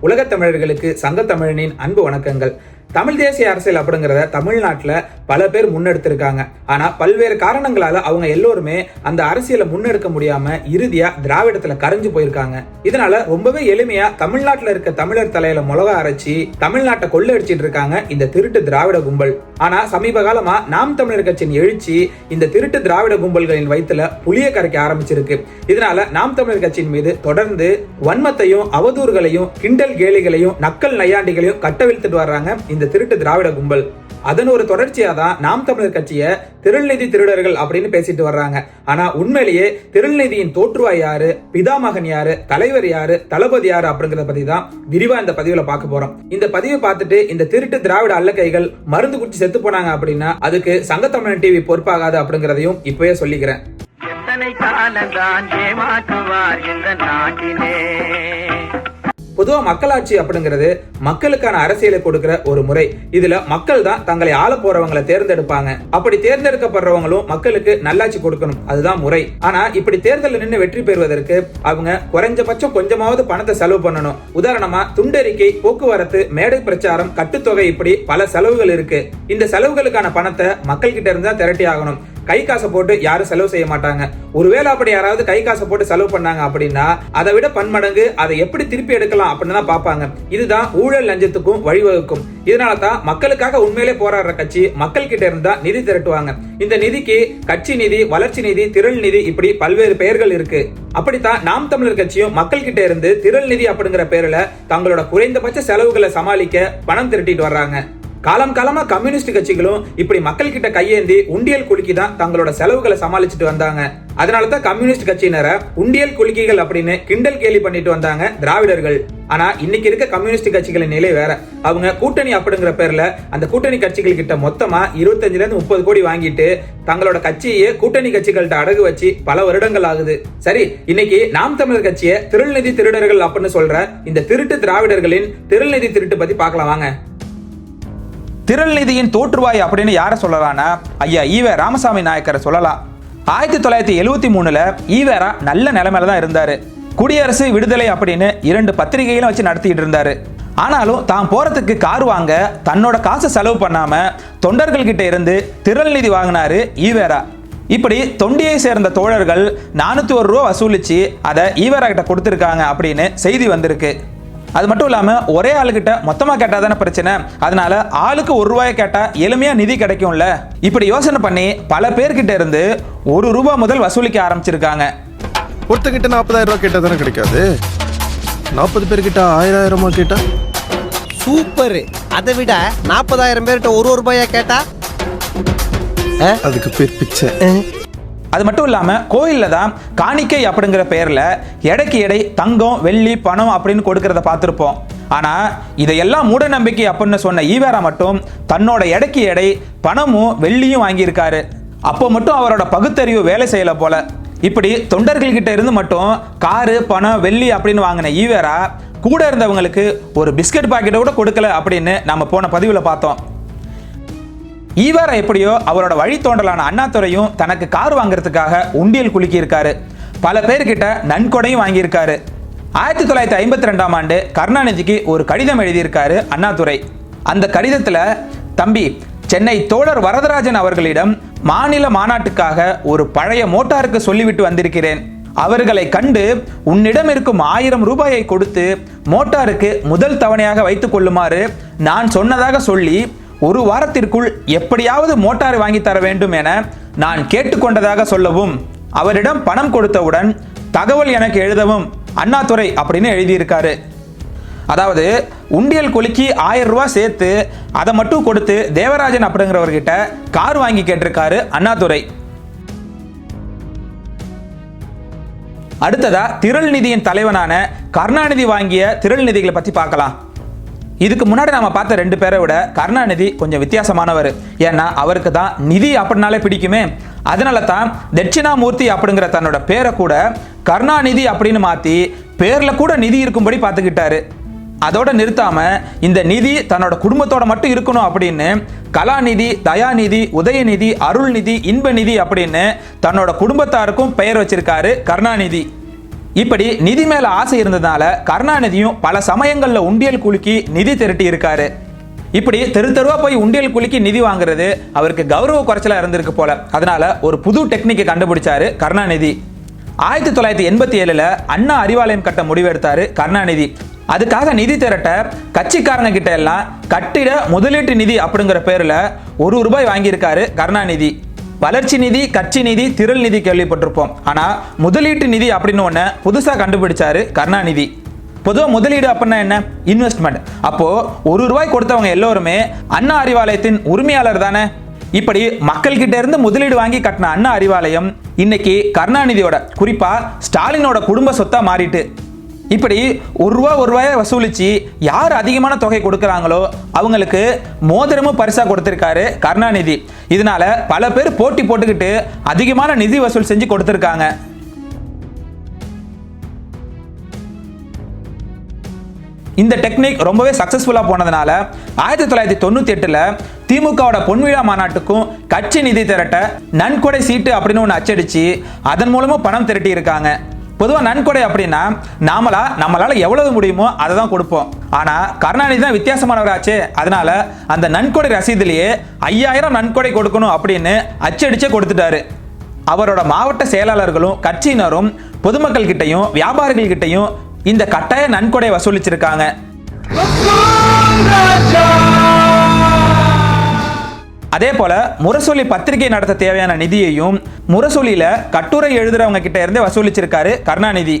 உலகத் தமிழர்களுக்கு சங்க தமிழனின் அன்பு வணக்கங்கள். தமிழ் தேசிய அரசியல் அப்படிங்கிறத தமிழ்நாட்டில் பல பேர் முன்னெடுத்திருக்காங்க. ஆனால் பல்வேறு காரணங்களால அவங்க எல்லோருமே அந்த அரசியலை முன்னெடுக்க முடியாம இறுதியா திராவிடத்துல கரைஞ்சு போயிருக்காங்க. இதனால ரொம்பவே எளிமையா தமிழ்நாட்டில் இருக்க தமிழர் தலையில மிளகா அரைச்சி தமிழ்நாட்டை கொள்ளடிச்சிட்டு இருக்காங்க இந்த திருட்டு திராவிட கும்பல். ஆனா சமீப காலமா நாம் தமிழர் கட்சியின் எழுச்சி இந்த திருட்டு திராவிட கும்பல்களின் வயிற்றுல புளிய கரைக்க ஆரம்பிச்சிருக்கு. இதனால நாம் தமிழர் கட்சியின் மீது தொடர்ந்து வன்மத்தையும் அவதூறுகளையும் கிண்டல் கேலிகளையும் நக்கல் நையாண்டிகளையும் கட்டவிழ்த்துட்டு வர்றாங்க இந்த திருட்டு திராவிட கும்பல். அதன் ஒரு தொடர்ச்சியா தான் நாம் தமிழர் கட்சியை திருள்நிதி திருடர்கள் அப்படின்னு பேசிட்டு வர்றாங்க. ஆனா உண்மையிலேயே திருள்நிதியின் தோற்றுவாய் யாரு? பிதாமகன் யாரு? தலைவர் யாரு? தளபதி யாரு அப்படிங்கறத பத்தி தான் விரிவா இந்த பதிவுல பார்க்க போறோம். இந்த பதிவை பார்த்துட்டு இந்த திருட்டு திராவிட அல்லக்கைகள் மருந்து குடிச்சு செத்து போனாங்க அப்படின்னா அதுக்கு சங்கத்தமிழன் டிவி பொறுப்பாகாது அப்படிங்கறதையும் இப்பவே சொல்லிக்கிறேன். எத்தனை காலந்தான் ஏமாற்றுவார் இந்த நாட்டிலே? பொதுவா மக்களாட்சி அப்படிங்கிறது மக்களுக்கான அரசியலை கொடுக்கிற ஒரு முறை. இதுல மக்கள் தான் தங்களை ஆள போறவங்களை தேர்ந்தெடுப்பாங்க. அப்படி தேர்ந்தெடுக்கப்படுறவங்களும் மக்களுக்கு நல்லாட்சி கொடுக்கணும். அதுதான் முறை. ஆனா இப்படி தேர்தலில் நின்று வெற்றி பெறுவதற்கு அவங்க குறைஞ்சபட்சம் கொஞ்சமாவது பணத்தை செலவு பண்ணணும். உதாரணமா துண்டறிக்கை போக்குவரத்து மேடை பிரச்சாரம் கட்டுத்தொகை இப்படி பல செலவுகள் இருக்கு. இந்த செலவுகளுக்கான பணத்தை மக்கள் கிட்ட இருந்தா திரட்டி ஆகணும் கை காசை போட்டு யாரும் செலவு செய்ய மாட்டாங்க. ஒருவேளை அப்படி யாராவது கை காசை போட்டு செலவு பண்ணாங்க அப்படின்னா அதை விட பன்மடங்கு அதை எப்படி திருப்பி எடுக்கலாம் அப்படின்னு தான் பார்ப்பாங்க. இதுதான் ஊழல் லஞ்சத்துக்கும் வழிவகுக்கும். இதனால தான் மக்களுக்காக உண்மையிலே போராடுற கட்சி மக்கள் கிட்ட இருந்தா நிதி திரட்டுவாங்க. இந்த நிதிக்கு கட்சி நிதி வளர்ச்சி நிதி திரள் நிதி இப்படி பல்வேறு பெயர்கள் இருக்கு. அப்படித்தான் நாம் தமிழர் கட்சியும் மக்கள் கிட்ட இருந்து திரள் நிதி அப்படிங்கிற பேர்ல தங்களோட குறைந்தபட்ச செலவுகளை சமாளிக்க பணம் திரட்டிட்டு வர்றாங்க. காலம் காலமா கம்யூனிஸ்ட் கட்சிகளும் இப்படி மக்கள் கிட்ட கையேந்தி உண்டியல் குலுக்கி தான் தங்களோட செலவுகளை சமாளிச்சுட்டு வந்தாங்க. அதனால தான் கம்யூனிஸ்ட் கட்சியினரை உண்டியல் குலுக்கிகள் அப்படின்னு கிண்டல் கேலி பண்ணிட்டு வந்தாங்க திராவிடர்கள். ஆனா இன்னைக்கு இருக்க கம்யூனிஸ்ட் கட்சிகளின் நிலை வேற. அவங்க கூட்டணி அப்படிங்கிற பேர்ல அந்த கூட்டணி கட்சிகள் கிட்ட மொத்தமா இருபத்தஞ்சுல இருந்து முப்பது கோடி வாங்கிட்டு தங்களோட கட்சியை கூட்டணி கட்சிகள்கிட்ட அடகு வச்சு பல வருடங்கள் ஆகுது. சரி இன்னைக்கு நாம் தமிழர் கட்சியை திருள்நிதி திருடர்கள் அப்படின்னு சொல்ற இந்த திருட்டு திராவிடர்களின் திருள்நிதி திருட்டு பத்தி பார்க்கலாம். வாங்க. திருள்நிதியின் தோற்றுவாய் அப்படின்னு யாரை சொல்லலாம்னா? ஐயா ஈவ ராமசாமி நாயக்கரை சொல்லலாம். ஆயிரத்தி தொள்ளாயிரத்தி எழுவத்தி மூணுல ஈவேரா நல்ல நிலைமையில தான் இருந்தாரு. குடியரசு விடுதலை அப்படின்னு இரண்டு பத்திரிகைகளும் வச்சு நடத்திட்டு இருந்தாரு. ஆனாலும் தான் போறதுக்கு கார் வாங்க தன்னோட காசை செலவு பண்ணாம தொண்டர்கள் கிட்ட இருந்து திரள் நிதி வாங்கினாரு ஈவேரா இப்படி தொண்டியை சேர்ந்த தோழர்கள் நானூத்தி ஒரு ரூபா வசூலிச்சு அதை ஈவேரா கிட்ட கொடுத்துருக்காங்க அப்படின்னு செய்தி வந்திருக்கு. அது மட்டும் இல்லாமல் ஒரே ஆளுகிட்ட மொத்தமாக கேட்டால் தானே பிரச்சனை. அதனால ஆளுக்கு ஒரு ரூபாயை கேட்டால் எளிமையாக நிதி கிடைக்கும்ல. இப்படி யோசனை பண்ணி பல பேர்கிட்ட இருந்து ஒரு ரூபாய் முதல் வசூலிக்க ஆரம்பிச்சிருக்காங்க. ஒருத்தங்கிட்ட நாற்பதாயிரம் ரூபாய் கேட்டா தானே கிடைக்காது? நாற்பது பேர்கிட்ட ஆயிரம் ஆயிரமா கேட்டா? சூப்பர். அதை விட நாற்பதாயிரம் பேர்கிட்ட ஒரு ஒரு ரூபாயா கேட்டா? அதுக்கு பேர் பிச்சை. அது மட்டும் இல்லாமல் கோயிலில் தான் காணிக்கை அப்படிங்கிற பேரில் எடைக்கு எடை தங்கம் வெள்ளி பணம் அப்படின்னு கொடுக்கறத பார்த்துருப்போம். ஆனால் இதையெல்லாம் மூட நம்பிக்கை அப்படின்னு சொன்ன ஈவேரா மட்டும் தன்னோட எடைக்கு எடை பணமும் வெள்ளியும் வாங்கியிருக்காரு. அப்போ மட்டும் அவரோட பகுத்தறிவு வேலை செய்யல போல. இப்படி தொண்டர்கள்கிட்ட இருந்து மட்டும் காரு பணம் வெள்ளி அப்படின்னு வாங்கின ஈவேரா கூட இருந்தவங்களுக்கு ஒரு பிஸ்கட் பாக்கெட்டை கூட கொடுக்கல அப்படின்னு நம்ம போன பதிவில் பார்த்தோம். ஈவேரா எப்படியோ அவரோட வழித்தோண்டலான அண்ணாதுரையும் தனக்கு கார் வாங்குறதுக்காக உண்டியல் குலுக்கியிருக்காரு. பல பேர்கிட்ட நன்கொடையும் வாங்கியிருக்காரு. ஆயிரத்தி தொள்ளாயிரத்தி ஐம்பத்தி ரெண்டாம் ஆண்டு கருணாநிதிக்கு ஒரு கடிதம் எழுதியிருக்காரு அண்ணாதுரை. அந்த கடிதத்தில் தம்பி சென்னை தோழர் வரதராஜன் அவர்களிடம் மாநில மாநாட்டுக்காக ஒரு பழைய மோட்டாருக்கு சொல்லிவிட்டு வந்திருக்கிறேன். அவர்களை கண்டு உன்னிடம் இருக்கும் ஆயிரம் ரூபாயை கொடுத்து மோட்டாருக்கு முதல் தவணையாக வைத்துக் கொள்ளுமாறு நான் சொன்னதாக சொல்லி ஒரு வாரத்திற்குள் எப்படியாவது மோட்டார் வாங்கி தர வேண்டும் என நான் கேட்டுக்கொண்டதாக சொல்லவும் அவரிடம் பணம் கொடுத்தவுடன் தகவல் எனக்கு எழுதவும் அண்ணாதுரை அப்படின்னு எழுதியிருக்காரு. அதாவது உண்டியல் குலுக்கி ஆயிரம் ரூபாய் சேர்த்து அதை மட்டும் கொடுத்து தேவராஜன் அப்படிங்கிறவர்கிட்ட கார் வாங்கி கேட்டிருக்காரு அண்ணாதுரை. அடுத்ததா திரள் நிதியின் தலைவனான கருணாநிதி வாங்கிய திரள் நிதிகளை பத்தி பார்க்கலாம். இதுக்கு முன்னாடி நம்ம பார்த்த ரெண்டு பேரை விட கருணாநிதி கொஞ்சம் வித்தியாசமானவர். ஏன்னா அவருக்கு தான் நிதி அப்படின்னாலே பிடிக்குமே. அதனால தான் தட்சிணாமூர்த்தி அப்படிங்கிற தன்னோட பேரை கூட கருணாநிதி அப்படின்னு மாற்றி பேரில் கூட நிதி இருக்கும்படி பார்த்துக்கிட்டாரு. அதோட நிறுத்தாம இந்த நிதி தன்னோட குடும்பத்தோட மட்டும் இருக்கணும் அப்படின்னு கலாநிதி தயாநிதி உதயநிதி அருள்நிதி இன்பநிதி அப்படின்னு தன்னோட குடும்பத்தாருக்கும் பெயர் வச்சிருக்காரு கருணாநிதி. இப்படி நிதி மேல ஆசை இருந்ததால கருணாநிதியும் பல சமயங்கள்ல உண்டியல் குலுக்கி நிதி திரட்டி இருக்காரு. இப்படி தெரு தெருவா போய் உண்டியல் குலுக்கி நிதி வாங்குறது அவருக்கு கௌரவ குறைச்சலா இருந்திருக்கு போல. அதனால ஒரு புது டெக்னிக்கை கண்டுபிடிச்சாரு கருணாநிதி. ஆயிரத்தி தொள்ளாயிரத்தி எண்பத்தி ஏழுல அண்ணா அறிவாலயம் கட்ட முடிவெடுத்தாரு கருணாநிதி. அதுக்காக நிதி திரட்ட கட்சிக்காரங்க கிட்ட எல்லாம் கட்டிட முதலீட்டு நிதி அப்படிங்கிற பேர்ல ஒரு ரூபாய் வாங்கியிருக்காரு கருணாநிதி. வளர்ச்சி நிதி கட்சி நிதி திரள் நிதி கேள்விப்பட்டிருப்போம். ஆனால் முதலீட்டு நிதி அப்படின்னு ஒன்று புதுசாக கண்டுபிடிச்சாரு கருணாநிதி. பொதுவாக முதலீடு அப்படின்னா என்ன? இன்வெஸ்ட்மெண்ட். அப்போது ஒரு ரூபாய் கொடுத்தவங்க எல்லோருமே அண்ணா அறிவாலயத்தின் உரிமையாளர் தானே? இப்படி மக்கள்கிட்ட இருந்து முதலீடு வாங்கி கட்டின அண்ணா அறிவாலயம் இன்னைக்கு கருணாநிதியோட குறிப்பாக ஸ்டாலினோட குடும்ப சொத்தா மாறிட்டு. இப்படி ஒரு ரூபா ஒரு ரூபாயை வசூலிச்சு யார் அதிகமான தொகை கொடுக்குறாங்களோ அவங்களுக்கு மோதிரமும் பரிசா கொடுத்திருக்காரு கருணாநிதி. இதனால பல பேர் போட்டி போட்டுக்கிட்டு அதிகமான நிதி வசூல் செஞ்சு கொடுத்திருக்காங்க. இந்த டெக்னிக் ரொம்பவே சக்சஸ்ஃபுல்லாக போனதுனால ஆயிரத்தி தொள்ளாயிரத்தி தொண்ணூற்றி எட்டில் திமுகவோட பொன்விழா மாநாட்டுக்கும் கட்சி நிதி திரட்ட நன்கொடை சீட்டு அப்படின்னு ஒன்று அச்சடிச்சு அதன் மூலமும் பணம் திரட்டி இருக்காங்க பொதுவாக நன்கொடை அப்படின்னா நாமளா நம்மளால் எவ்வளவு முடியுமோ அதை தான் கொடுப்போம். ஆனால் கருணாநிதி தான் வித்தியாசமானவராச்சே அதனால அந்த நன்கொடை ரசீதுலேயே ஐயாயிரம் நன்கொடை கொடுக்கணும் அப்படின்னு அச்சடிச்சே கொடுத்துட்டாரு. அவரோட மாவட்ட செயலாளர்களும் கட்சியினரும் பொதுமக்கள் கிட்டையும் வியாபாரிகள் கிட்டையும் இந்த கட்டாய நன்கொடை வசூலிச்சிருக்காங்க. அதே போல முரசொலி பத்திரிகை நடத்த தேவையான நிதியையும் முரசொலியில கட்டுரை எழுதுறவங்க கிட்ட இருந்தே வசூலிச்சிருக்காரு கருணாநிதி.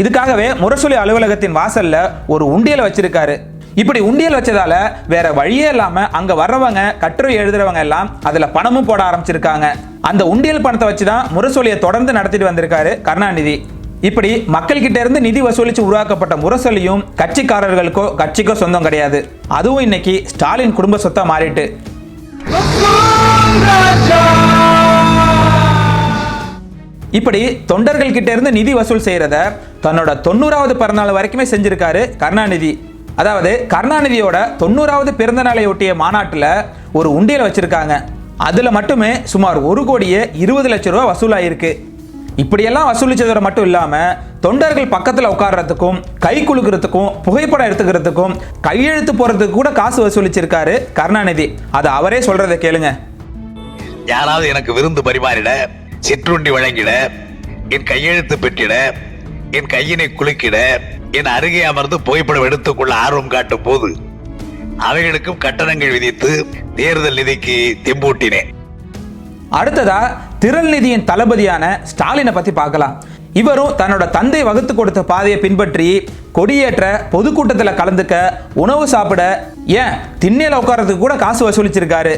இதுக்காகவே முரசொலி அலுவலகத்தின் வாசல்ல ஒரு உண்டியல் வச்சிருக்காரு. இப்படி உண்டியல் வச்சதால வேற வழியே இல்லாம அங்க வர்றவங்க கட்டுரை எழுதுறவங்க எல்லாம் அதுல பணமும் போட ஆரம்பிச்சிருக்காங்க. அந்த உண்டியல் பணத்தை வச்சு தான் முரசொலியை தொடர்ந்து நடத்திட்டு வந்திருக்காரு கருணாநிதி. இப்படி மக்கள் கிட்ட இருந்து நிதி வசூலிச்சு உருவாக்கப்பட்ட முரசொலியும் கட்சிக்காரர்களுக்கோ கட்சிக்கோ சொந்தம் கிடையாது. அதுவும் இன்னைக்கு ஸ்டாலின் குடும்ப சொத்தா மாறிட்டு. இப்படி தொண்டர்கள் கிட்ட இருந்து நிதி வசூல் செய்யறத தன்னோட தொண்ணூறாவது பிறந்தநாள் வரைக்குமே செஞ்சிருக்காரு கருணாநிதி. அதாவது கருணாநிதியோட தொண்ணூறாவது பிறந்த நாளை ஒட்டிய மாநாட்டில் ஒரு உண்டியல் வச்சிருக்காங்க. அதுல மட்டுமே சுமார் ஒரு கோடியே இருபது லட்ச ரூபாய் வசூலாயிருக்கு. இப்படியெல்லாம் வசூலிச்சதோட மட்டும் இல்லாமல் தொண்டர்கள் பக்கத்தில் உட்கார்றதுக்கும் கை குலுக்கிறதுக்கும் புகைப்படம் எடுத்துக்கிறதுக்கும் கையெழுத்து போறதுக்கு கூட காசு வசூலிச்சிருக்காரு கருணாநிதி. அதை அவரே சொல்றதை கேளுங்க. யாராவது எனக்கு விருந்து பரிமாறிட சிற்றுண்டி வழங்கிட என் கையெழுத்து பெற்றிட என் கையினை குலுக்கிட என் அருகே அமர்ந்து புகைப்படம் எடுத்துக்கொள்ள ஆர்வம் காட்டும் போது அவைகளுக்கும் கட்டணங்கள் விதித்து தேர்தல் நிதிக்கு தெம்பூட்டினேன். அடுத்ததா திரள் நிதியின் தளபதியான ஸ்டாலினை பத்தி பார்க்கலாம். இவரும் தன்னோட தந்தை வகுத்து கொடுத்த பாதையை பின்பற்றி கொடியேற்ற பொதுக்கூட்டத்தில் கலந்துக்க உணவு சாப்பிட ஏன் திண்ணையில உட்கார்றதுக்கு கூட காசு வசூலிச்சிருக்காரு.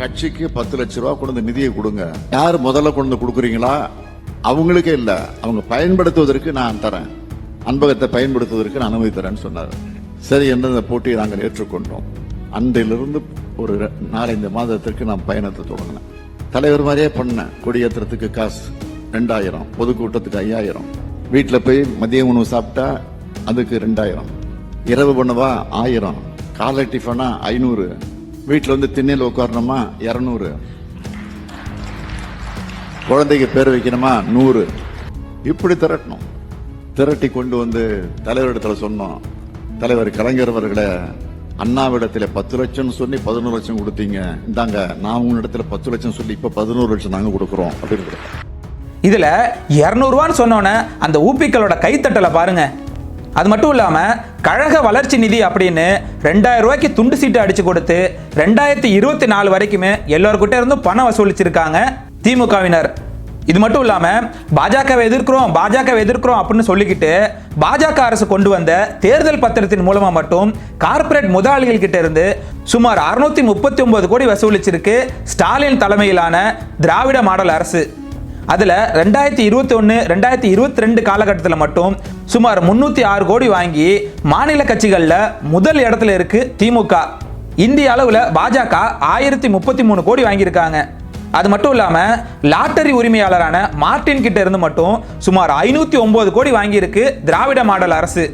கட்சிக்கு பத்து லட்ச ரூபா கொண்டு வந்து நிதியை கொடுங்க. யார் முதல்ல கொண்டு கொடுக்குறீங்களா? அவங்களுக்கே இல்லை. அவங்க பயன்படுத்துவதற்கு நான் தரேன். அன்பகத்தை பயன்படுத்துவதற்கு நான் அனுமதி தரேன்னு சொன்னார். சரி எந்தெந்த இந்த போட்டியை நாங்கள் ஏற்றுக்கொண்டோம்? அன்றிலிருந்து ஒரு நாலஞ்சு மாதத்திற்கு நான் பயணத்தை தொடங்கினேன். தலைவர் மாதிரியே பண்ணேன். கொடியேற்றத்துக்கு காசு. ரெண்டாயிரம். பொதுக்கூட்டத்துக்கு ஐயாயிரம். வீட்டில் போய் மதிய உணவு சாப்பிட்டா அதுக்கு ரெண்டாயிரம். இரவு பண்ணவா ஆயிரம். காலை டிஃபனா ஐநூறு. வீட்டில் வந்து திண்ணையில் உட்காரணுமா? இரநூறு. குழந்தைக்கு பேர் வைக்கணுமா? நூறு. இப்படி திரட்டணும். திரட்டி கொண்டு வந்து தலைவரிடத்தில் சொன்னோம். தலைவர் கலைஞர் அவர்களை அண்ணாவிடத்துல பத்து லட்சம் சொல்லி பதினோரு லட்சம் கொடுத்தீங்க. இந்தாங்க நான் உன்னிடத்துல பத்து லட்சம் சொல்லி இப்போ பதினோரு லட்சம் நாங்கள் கொடுக்குறோம். அப்படின்னு கொடுத்தோம். இதில் இரநூறுவான்னு சொன்னோன்னே அந்த ஊப்பிக்களோட கைத்தட்டலை பாருங்க. அது மட்டும் இல்லாமல் கழக வளர்ச்சி நிதி அப்படின்னு ரெண்டாயிரம் ரூபாய்க்கு துண்டு சீட்டு அடிச்சு கொடுத்து ரெண்டாயிரத்தி இருபத்தி நாலு வரைக்குமே எல்லோருக்கிட்டே இருந்தும் பணம் வசூலிச்சிருக்காங்க திமுகவினர். இது மட்டும் இல்லாமல் பாஜகவை எதிர்க்கிறோம் பாஜகவை எதிர்க்கிறோம் அப்படின்னு சொல்லிக்கிட்டு பாஜக அரசு கொண்டு வந்த தேர்தல் பத்திரத்தின் மூலமாக மட்டும் கார்ப்பரேட் முதலாளிகள் கிட்ட இருந்து சுமார் அறுநூத்தி முப்பத்தி ஒன்பது கோடி வசூலிச்சிருக்கு ஸ்டாலின் தலைமையிலான திராவிட மாடல் அரசு. அதில் ரெண்டாயிரத்தி இருபத்தி ஒன்று ரெண்டாயிரத்தி இருபத்தி ரெண்டு காலகட்டத்தில் மட்டும் சுமார் முந்நூற்றி ஆறு கோடி வாங்கி மாநில கட்சிகளில் முதல் இடத்துல இருக்கு திமுக. இந்திய அளவில் பாஜக ஆயிரத்தி முப்பத்தி மூணு கோடி வாங்கியிருக்காங்க. அது மட்டும் இல்லாமல் லாட்டரி உரிமையாளரான மார்டின் கிட்ட இருந்து மட்டும் சுமார் ஐநூத்தி ஒன்பது கோடி வாங்கியிருக்கு திராவிட மாடல் அரசு.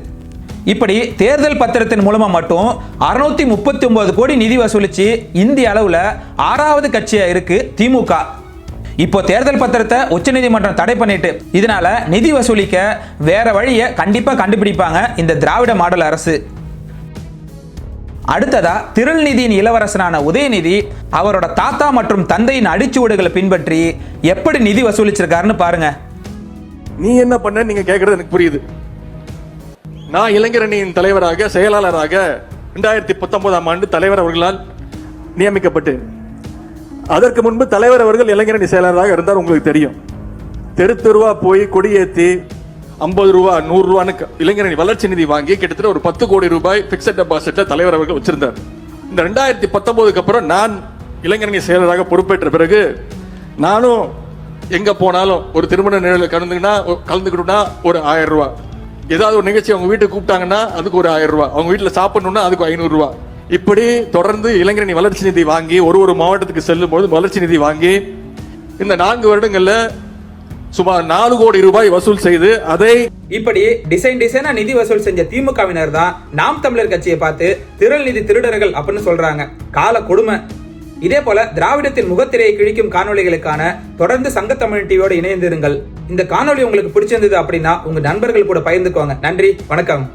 இப்படி தேர்தல் பத்திரத்தின் மூலமா மட்டும் அறுநூத்தி முப்பத்தி ஒன்பது கோடி நிதி வசூலிச்சு இந்திய அளவுல ஆறாவது கட்சியா இருக்கு திமுக. இப்போ தேர்தல் பத்திரத்தை உச்சநீதிமன்றம் தடை பண்ணிட்டு இதனால நிதி வசூலிக்க வேற வழியை கண்டிப்பா கண்டுபிடிப்பாங்க இந்த திராவிட மாடல் அரசு. அடுத்ததா திருள்நிதியின் இளவரசனான உதயநிதி அவரோட தாத்தா மற்றும் தந்தையின் அடிச்சுவடுகளை பின்பற்றி எப்படி நிதி வசூலிச்சிருக்காருன்னு பாருங்க. நீ என்ன பண்ண? நீங்க கேக்குறது எனக்கு புரியுது. நான் இளைஞரணியின் தலைவராக செயலாளராக ரெண்டாயிரத்தி பத்தொன்பதாம் ஆண்டு தலைவர் அவர்களால் நியமிக்கப்பட்டு அதற்கு முன்பு தலைவர் அவர்கள் இளைஞரணி செயலாளராக இருந்தார் உங்களுக்கு தெரியும். தெரு தெருவா போய் கொடியேற்றி ஐம்பது ரூபா நூறுரூவான்னு இளைஞரணி வளர்ச்சி நிதி வாங்கி கிட்டத்தட்ட ஒரு பத்து கோடி ரூபாய் பிக்சட் டெபாசிட்ல தலைவர் அவர்கள் வச்சிருந்தார். இந்த ரெண்டாயிரத்தி பத்தொன்பதுக்கு அப்புறம் நான் இளைஞரணி செயலராக பொறுப்பேற்ற பிறகு நானும் எங்க போனாலும் ஒரு திருமண நிகழ்வில் கலந்துக்கினா கலந்துக்கிட்டோம்னா ஒரு ஆயிரம் ரூபா. ஏதாவது ஒரு நிகழ்ச்சி அவங்க வீட்டுக்கு கூப்பிட்டாங்கன்னா அதுக்கு ஒரு ஆயிரம் ரூபா. அவங்க வீட்டில் சாப்பிடணும்னா அதுக்கு ஐநூறுரூவா இப்படி தொடர்ந்து இளைஞரணி வளர்ச்சி நிதி வாங்கி ஒரு ஒரு மாவட்டத்துக்கு செல்லும் போது வளர்ச்சி நிதி வாங்கி இந்த நான்கு வருடங்களில் சுமார் நாலு கோடி ரூபாய் வசூல் செய்து அதை இப்படி டிசைன் டிசைனா நிதி வசூல் செஞ்ச திமுகவினர் தான் நாம் தமிழர் கட்சியை பார்த்து திரள் நிதி திருடர்கள் அப்படின்னு சொல்றாங்க. கால கொடுமை. இதே போல திராவிடத்தின் முகத்திரையை கிழிக்கும் காணொளிகளுக்கான தொடர்ந்து சங்க தமிழ் டிவியோட இணைந்திருங்கள். இந்த காணொளி உங்களுக்கு பிடிச்சிருந்தது அப்படின்னா உங்க நண்பர்கள் கூட பகிர்ந்துக்கோங்க. நன்றி. வணக்கம்.